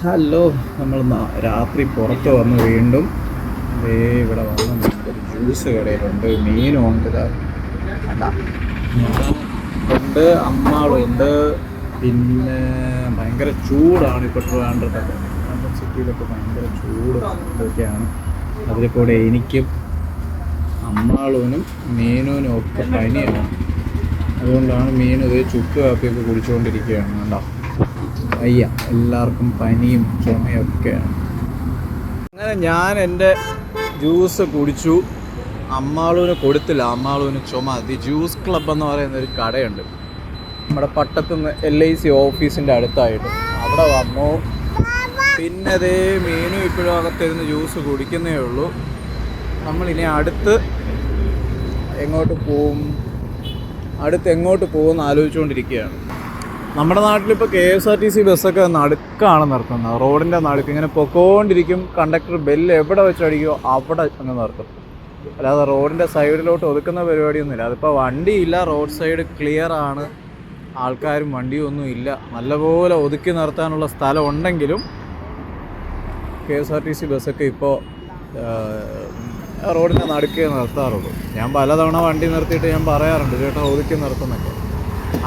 Hello നമ്മൾ രാത്രി പുറത്ത് വന്ന് വീണ്ടും ദേ ഇവിടെ വന്ന് നമുക്കൊരു ജ്യൂസ് കടയിലുണ്ട്. മീനും ഉണ്ട് അമ്മാളുണ്ട് പിന്നെ ഭയങ്കര ചൂടാണ് ഇപ്പോൾ ട്രിവാൻഡ്രത്തൊക്കെ. നമ്മുടെ സിറ്റിയിലൊക്കെ ഭയങ്കര ചൂട് ഇതൊക്കെയാണ്. അതിൽ കൂടെ എനിക്കും അമ്മാളൂനും മീനൂനും ഒക്കെ പനിയാണ്. അതുകൊണ്ടാണ് മീൻ ഇത് ചുക്ക് കാപ്പിയൊക്കെ കുടിച്ചുകൊണ്ടിരിക്കുകയാണ് കണ്ടോ വയ്യ എല്ലാവർക്കും പനിയും ചുമയൊക്കെയാണ് അങ്ങനെ ഞാൻ എന്റെ ജ്യൂസ് കുടിച്ചു. അമ്മാളൂന് കൊടുത്തില്ല. അമ്മാളൂന് ചുമ. ദി ജ്യൂസ് ക്ലബ് എന്ന് പറയുന്ന ഒരു കടയുണ്ട്. നമ്മുടെ പട്ടത്തുനിന്ന് എൽ ഐ സി ഓഫീസിന്റെ അടുത്തായിട്ട്. അവിടെ വന്നു. പിന്നെ അതേ മീനും ഇപ്പോഴും അകത്തിരുന്ന് ജ്യൂസ് കുടിക്കുന്നേ ഉള്ളൂ. നമ്മളിനി അടുത്ത് എങ്ങോട്ട് പോവും? അടുത്ത് എങ്ങോട്ട് പോകുമെന്ന് ആലോചിച്ചുകൊണ്ടിരിക്കുകയാണ്. നമ്മുടെ നാട്ടിലിപ്പോൾ K S R T C ബസ്സൊക്കെ നടുക്കാണ് നിർത്തുന്നത്. റോഡിന്റെ നടുക്ക് ഇങ്ങനെ പൊക്കോണ്ടിരിക്കും. കണ്ടക്ടർ ബെല്ല് എവിടെ വെച്ചടിക്കോ അവിടെ അങ്ങ് നിർത്തും. അല്ലാതെ റോഡിന്റെ സൈഡിലോട്ട് ഒതുക്കുന്ന പരിപാടിയൊന്നുമില്ല. അതിപ്പോൾ വണ്ടിയില്ല റോഡ് സൈഡ് ക്ലിയർ ആണ്. ആൾക്കാരും വണ്ടിയൊന്നും ഇല്ല. നല്ലപോലെ ഒതുക്കി നിർത്താനുള്ള സ്ഥലം ഉണ്ടെങ്കിലും K S R T C ബസ്സൊക്കെ ഇപ്പോൾ റോഡിന്റെ നടുക്കേ നിർത്താറുള്ളൂ. ഞാൻ പലതവണ വണ്ടി നിർത്തിയിട്ട് ഞാൻ പറയാറുണ്ട് ചേട്ടാ ഒതുക്കി നിർത്തുന്നൊക്കെ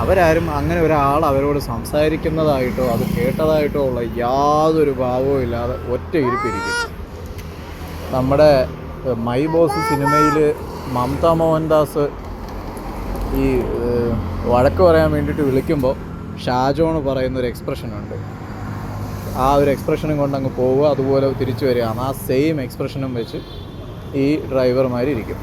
അവരാരും അങ്ങനെ ഒരാൾ അവരോട് സംസാരിക്കുന്നതായിട്ടോ അത് കേട്ടതായിട്ടോ ഉള്ള യാതൊരു ഭാവവും ഇല്ലാതെ ഒറ്റ ഇരിപ്പിരിക്കും നമ്മുടെ മൈ ബോസ് സിനിമയിൽ മമത മോഹൻദാസ് ഈ വഴക്ക് പറയാൻ വേണ്ടിയിട്ട് വിളിക്കുമ്പോൾ ഷാജോണ് പറയുന്ന ഒരു എക്സ്പ്രഷൻ ഉണ്ട്. ആ ഒരു എക്സ്പ്രഷനും കൊണ്ട് അങ്ങ് പോവുക അതുപോലെ തിരിച്ചു വരികയാണ്. ആ സെയിം എക്സ്പ്രഷനും വെച്ച് ഈ ഡ്രൈവർമാർ ഇരിക്കും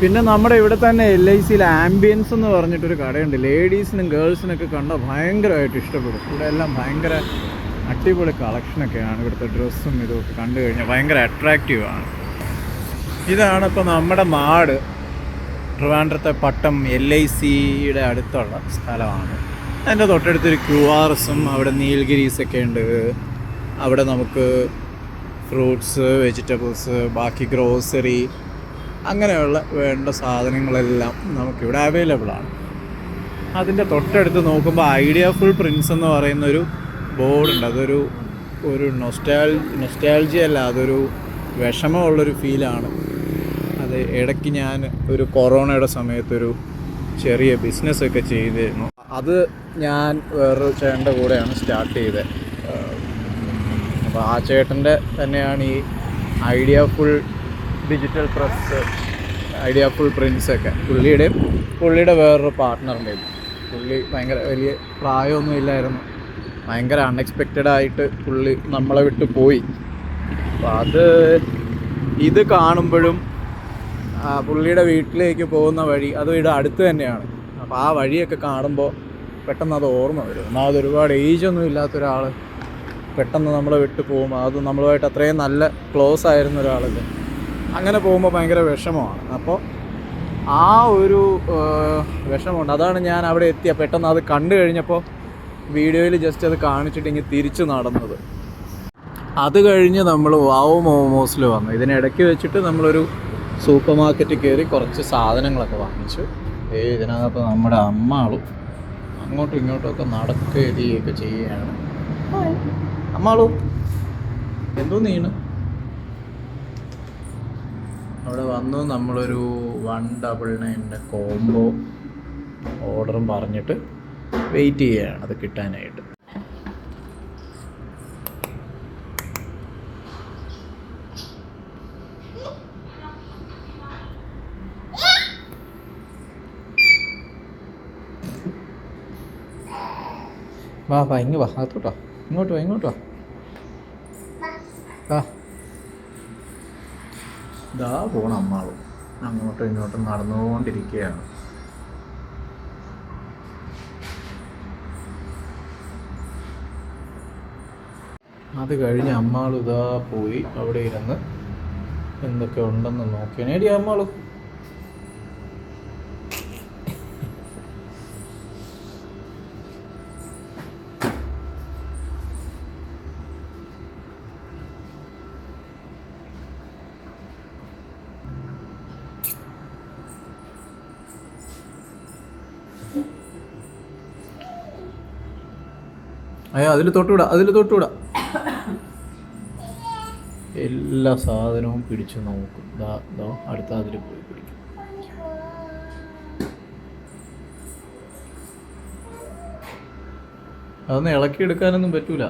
പിന്നെ നമ്മുടെ ഇവിടെ തന്നെ എൽ ഐ സിയിൽ ആംബിയൻസ് എന്ന് പറഞ്ഞിട്ടൊരു കടയുണ്ട്. ലേഡീസിനും ഗേൾസിനൊക്കെ കണ്ട ഭയങ്കരമായിട്ട് ഇഷ്ടപ്പെടും. ഇവിടെ എല്ലാം ഭയങ്കര അടിപൊളി കളക്ഷനൊക്കെയാണ് ഇവിടുത്തെ ഡ്രസ്സും ഇതൊക്കെ കണ്ടു കഴിഞ്ഞാൽ ഭയങ്കര അട്രാക്റ്റീവ് ആണ്. ഇതാണ് ഇപ്പോൾ നമ്മുടെ നാട് ട്രിവാൻഡ്രത്തെ പട്ടം എൽ ഐ സിയുടെ അടുത്തുള്ള സ്ഥലമാണ്. അതിന്റെ തൊട്ടടുത്തൊരു ക്യു ആർ എസും അവിടെ നീൽഗിരീസൊക്കെ ഉണ്ട്. അവിടെ നമുക്ക് ഫ്രൂട്ട്സ് വെജിറ്റബിൾസ് ബാക്കി ഗ്രോസറി അങ്ങനെയുള്ള വേണ്ട സാധനങ്ങളെല്ലാം നമുക്കിവിടെ അവൈലബിൾ ആണ്. അതിന്റെ തൊട്ടടുത്ത് നോക്കുമ്പോൾ ഐഡിയ ഫുൾ പ്രിൻസ് എന്ന് പറയുന്നൊരു ബോർഡുണ്ട് അതൊരു ഒരു നൊസ്റ്റാൽ നൊസ്റ്റാൾജി അല്ല അതൊരു വിഷമമുള്ളൊരു ഫീലാണ് അത് ഇടയ്ക്ക് ഞാൻ ഒരു കൊറോണയുടെ സമയത്തൊരു ചെറിയ ബിസിനസ്സൊക്കെ ചെയ്തിരുന്നു. അത് ഞാൻ വേറൊരു ചേട്ടന്റെ കൂടെയാണ് സ്റ്റാർട്ട് ചെയ്തത് അപ്പോൾ ആ ചേട്ടന്റെ തന്നെയാണ് ഈ idea full digital press idea full പ്രിൻസൊക്കെ പുള്ളിയുടെയും പുള്ളിയുടെ വേറൊരു പാർട്ട്ണറിന്റെയും പുള്ളി ഭയങ്കര വലിയ പ്രായമൊന്നും ഇല്ലായിരുന്നു. ഭയങ്കര അൺഎക്സ്പെക്റ്റഡ് ആയിട്ട് പുള്ളി നമ്മളെ വിട്ട് പോയി. അപ്പോൾ അത് ഇത് കാണുമ്പോഴും പുള്ളിയുടെ വീട്ടിലേക്ക് പോകുന്ന വഴി അത് ഇവിടെ അടുത്ത് തന്നെയാണ്. അപ്പോൾ ആ വഴിയൊക്കെ കാണുമ്പോൾ പെട്ടെന്ന് അത് ഓർമ്മ വരും. ഒന്നാമത് ഒരുപാട് ഏജൊന്നും ഇല്ലാത്ത ഒരാൾ പെട്ടെന്ന് നമ്മളെ വിട്ട് പോകും. അത് നമ്മളുമായിട്ട് അത്രയും നല്ല ക്ലോസ് ആയിരുന്ന ഒരാളല്ലേ. അങ്ങനെ പോകുമ്പോൾ ഭയങ്കര വിഷമമാണ്. അപ്പോൾ ആ ഒരു വിഷമമുണ്ട്. അതാണ് ഞാൻ അവിടെ എത്തിയ. പെട്ടെന്ന് അത് കണ്ടു കഴിഞ്ഞപ്പോൾ വീഡിയോയിൽ ജസ്റ്റ് അത് കാണിച്ചിട്ട് ഇങ്ങനെ തിരിച്ചു നടന്നത്. അത് കഴിഞ്ഞ് നമ്മൾ വാവ് മോമോസിൽ വന്നു. ഇതിനിടയ്ക്ക് വെച്ചിട്ട് നമ്മളൊരു സൂപ്പർ മാർക്കറ്റിൽ കയറി കുറച്ച് സാധനങ്ങളൊക്കെ വാങ്ങിച്ചു. ഏ ഇതിനകത്ത് നമ്മുടെ അമ്മാളും അങ്ങോട്ടും ഇങ്ങോട്ടും ഒക്കെ നടക്കുകയൊക്കെ ചെയ്യുകയാണ്. അമ്മാളു എന്തോ നീണ്? അവിടെ വന്നു. നമ്മളൊരു വൺ ഡബിൾ നയന്റെ കോംബോ ഓർഡറും പറഞ്ഞിട്ട് വെയിറ്റ് ചെയ്യുകയാണ്. അത് കിട്ടാനായിട്ട്. വാ വാ ഇങ്ങ് വാ അകത്തോട്ടോ. ഇങ്ങോട്ട് വാ ഇങ്ങോട്ട് വാ. വാ. ഇതാ പോണ അമ്മാവും. അങ്ങോട്ടും ഇങ്ങോട്ടും നടന്നുകൊണ്ടിരിക്കുകയാണ്. അത് കഴിഞ്ഞ് അമ്മാൾ ഇതാ പോയി അവിടെ ഇരുന്ന് എന്തൊക്കെ ഉണ്ടെന്ന് നോക്കിയാണ്. ഏടി അമ്മാളു അയ്യോ അതിൽ തൊട്ടുവിടാ അതിൽ തൊട്ടുവിടാ എല്ലാ സാധനവും പിടിച്ചു നോക്കും. ദാ ദാ അടുത്ത അതിൽ പോയി പിടിക്കും. അതൊന്നും ഇളക്കിയെടുക്കാനൊന്നും പറ്റൂല.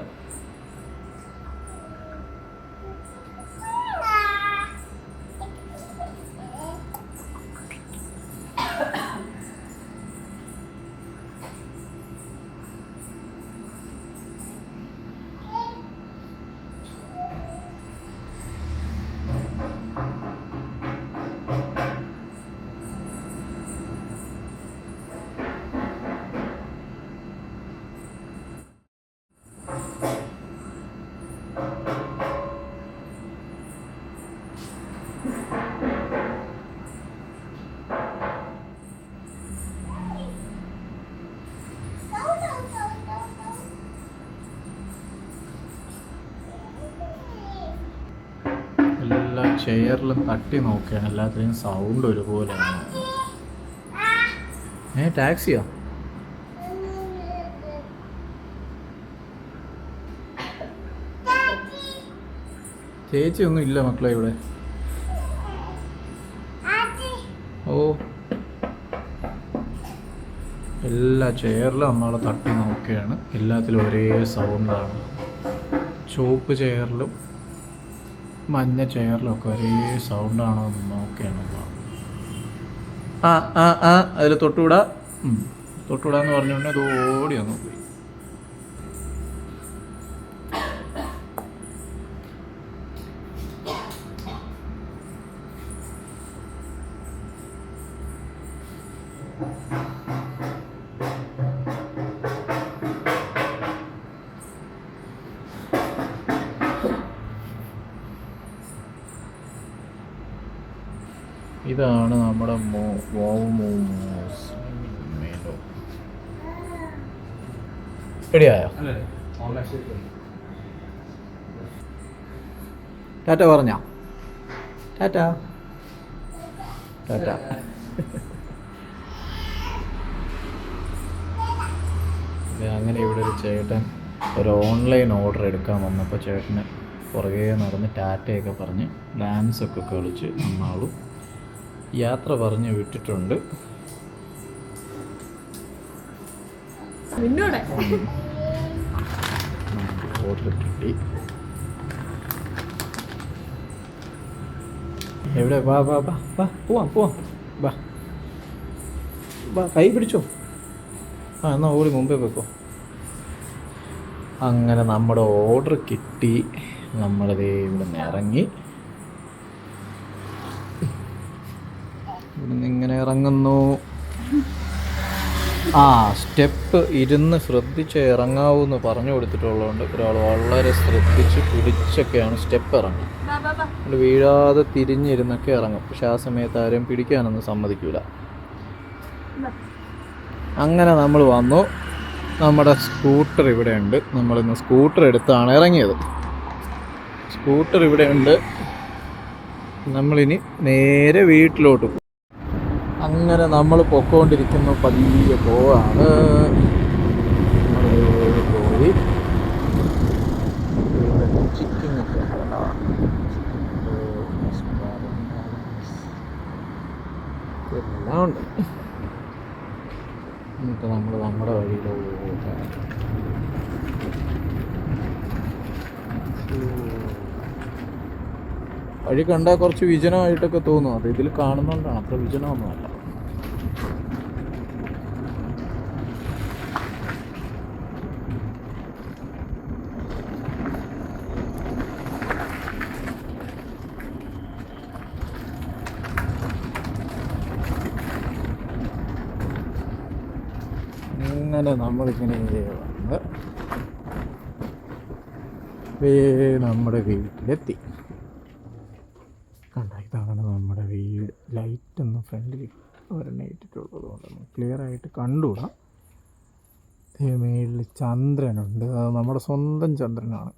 ചെയറിലും തട്ടി നോക്കുകയാണ് എല്ലാത്തിനും സൗണ്ട് ഒരുപോലെയാണ് ഏ ടാക്സിയോ? ചേച്ചി ഒന്നും ഇല്ല മക്കളെ ഇവിടെ. ഓ. എല്ലാ ചെയറിലും നമ്മളെ തട്ടി നോക്കുകയാണ്. എല്ലാത്തിലും ഒരേ സൗണ്ടാണ് ചുവപ്പ് ചെയറിലും മഞ്ഞ ചെയറിലൊക്കെ ഒരേ സൗണ്ടാണോ എന്ന് നോക്കുകയാണ് നമ്മൾ. ആ ആ ആ അതിൽ തൊട്ടുവിടാ. തൊട്ടുവിടാന്ന് പറഞ്ഞുകൊണ്ട് അത് ഓടി വന്നു പോയി ഇതാണ് നമ്മുടെ മോ മോമോസ് മെനു റെഡിയായോ? ടാറ്റ പറഞ്ഞോ? ടാറ്റ. ടാറ്റ. അങ്ങനെ ഇവിടെ ഒരു ചേട്ടൻ ഒരു ഓൺലൈൻ ഓർഡർ എടുക്കാൻ വന്നപ്പോൾ ചേട്ടന് പുറകെ നടന്ന് ടാറ്റയൊക്കെ പറഞ്ഞ് ഡാൻസൊക്കെ കളിച്ച് നമ്മളാളും യാത്ര പറഞ്ഞു വിട്ടിട്ടുണ്ട്. കിട്ടി. എവിടെ? വാ വാ വാ വാ. പോവാം പോവാം. വാ. വാ കൈ പിടിച്ചോ. ആ എന്നാൽ ഓടി മുമ്പേ വെക്കോ. അങ്ങനെ നമ്മുടെ ഓർഡർ കിട്ടി. നമ്മളിതേ ഇവിടെ നിന്ന് ഇറങ്ങി ഇവിടെ നിന്ന് ഇങ്ങനെ ഇറങ്ങുന്നു. ആ സ്റ്റെപ്പ് ഇരുന്ന് ശ്രദ്ധിച്ച് ഇറങ്ങാവൂ എന്ന് പറഞ്ഞു കൊടുത്തിട്ടുള്ളതുകൊണ്ട് ഒരാൾ വളരെ ശ്രദ്ധിച്ച് പിടിച്ചൊക്കെയാണ് സ്റ്റെപ്പ് ഇറങ്ങുന്നത്. വീഴാതെ തിരിഞ്ഞിരുന്നൊക്കെ ഇറങ്ങും. പക്ഷെ ആ സമയത്ത് ആരും പിടിക്കാനൊന്നും സമ്മതിക്കൂല. അങ്ങനെ നമ്മൾ വന്നു. നമ്മുടെ സ്കൂട്ടർ ഇവിടെ ഉണ്ട്. നമ്മളിന്ന് സ്കൂട്ടർ എടുത്താണ് ഇറങ്ങിയത്. സ്കൂട്ടർ ഇവിടെ ഉണ്ട്. നമ്മളിനി നേരെ വീട്ടിലോട്ട് പോകും അങ്ങനെ നമ്മൾ പൊക്കോണ്ടിരിക്കുന്നു പതിയെ പോവാണ്. പോയി. ചിക്കിങ്. എല്ലാം ഉണ്ട്. എന്നിട്ട് നമ്മൾ നമ്മുടെ വഴിയിലോട്ട് വഴി കണ്ടാൽ കുറച്ച് വിജനമായിട്ടൊക്കെ തോന്നും. അത് ഇതിൽ കാണുന്നതുകൊണ്ടാണ് അത്ര വിജനമൊന്നുമല്ല. അങ്ങനെ നമ്മളിങ്ങനെ വന്ന് നമ്മുടെ വീട്ടിലെത്തി. കണ്ടുകൂടാ. മേളിൽ ചന്ദ്രനുണ്ട്. അത് നമ്മുടെ സ്വന്തം ചന്ദ്രനാണ്.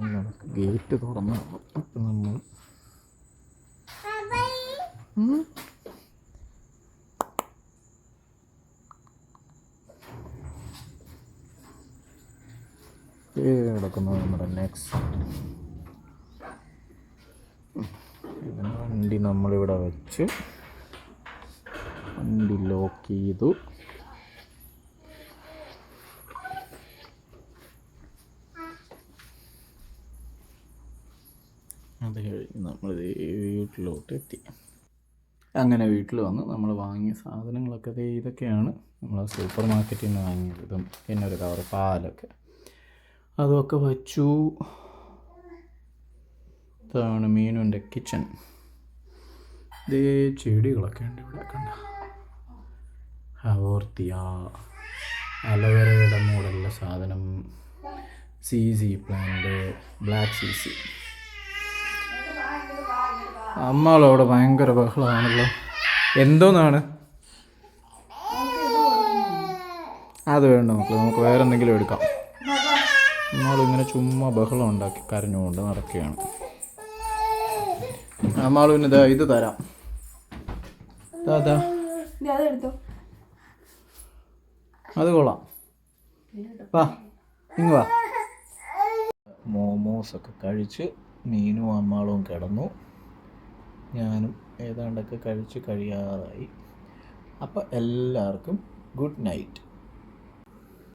നമുക്ക് ഗേറ്റ് തുറന്ന് അപ്പം നമ്മൾ. കിടക്കുന്നത് നമ്മുടെ നെക്സ്റ്റ്. ഇതിന് വണ്ടി നമ്മളിവിടെ വെച്ച് വണ്ടി ലോക്ക് ചെയ്തു. അത് കഴിഞ്ഞ് നമ്മൾ വീട്ടിലോട്ട് എത്തി. അങ്ങനെ വീട്ടിൽ വന്ന് നമ്മൾ വാങ്ങിയ സാധനങ്ങളൊക്കെ ദേ ഇതൊക്കെയാണ്. നമ്മൾ സൂപ്പർ മാർക്കറ്റിൽ നിന്ന് വാങ്ങിയത് പിന്നെ ഒരു കവർ പാലൊക്കെ. അതൊക്കെ വച്ചു. ഇതാണ് മീനുന്റെ കിച്ചൺ. ഇതേ ചെടികളൊക്കെ ഉണ്ട് ഇവിടെ കണ്ട? ഹവോർത്തിയ അലോവേരയുടെ മൂടുള്ള സാധനം Z Z plant black Z Z അമ്മളവിടെ ഭയങ്കര ബഹളമാണല്ലോ. എന്തോന്നാണ്? അത് വേണ്ട നമുക്ക് നമുക്ക് വേറെ എന്തെങ്കിലും എടുക്കാം. അമ്മാളിങ്ങനെ ചുമ്മാ ബഹളം ഉണ്ടാക്കി കരഞ്ഞുകൊണ്ട് നടക്കുകയാണ്. അമ്മാളുവിന് ഇതാ തരാം. ദാദാ അത് കൊള്ളാം. വാ ഇങ്ങ് വാ. മോമോസ് ഒക്കെ കഴിച്ച് മീനും അമ്മാളും കിടന്നു. ഞാനും ഏതാണ്ടൊക്കെ കഴിച്ച് കഴിയാറായി. അപ്പോൾ എല്ലാവർക്കും ഗുഡ് നൈറ്റ്.